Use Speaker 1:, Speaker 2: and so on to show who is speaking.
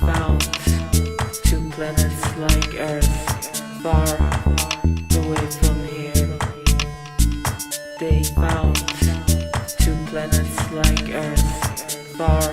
Speaker 1: bound to planets like Earth, far away from here. They bound to planets like Earth, far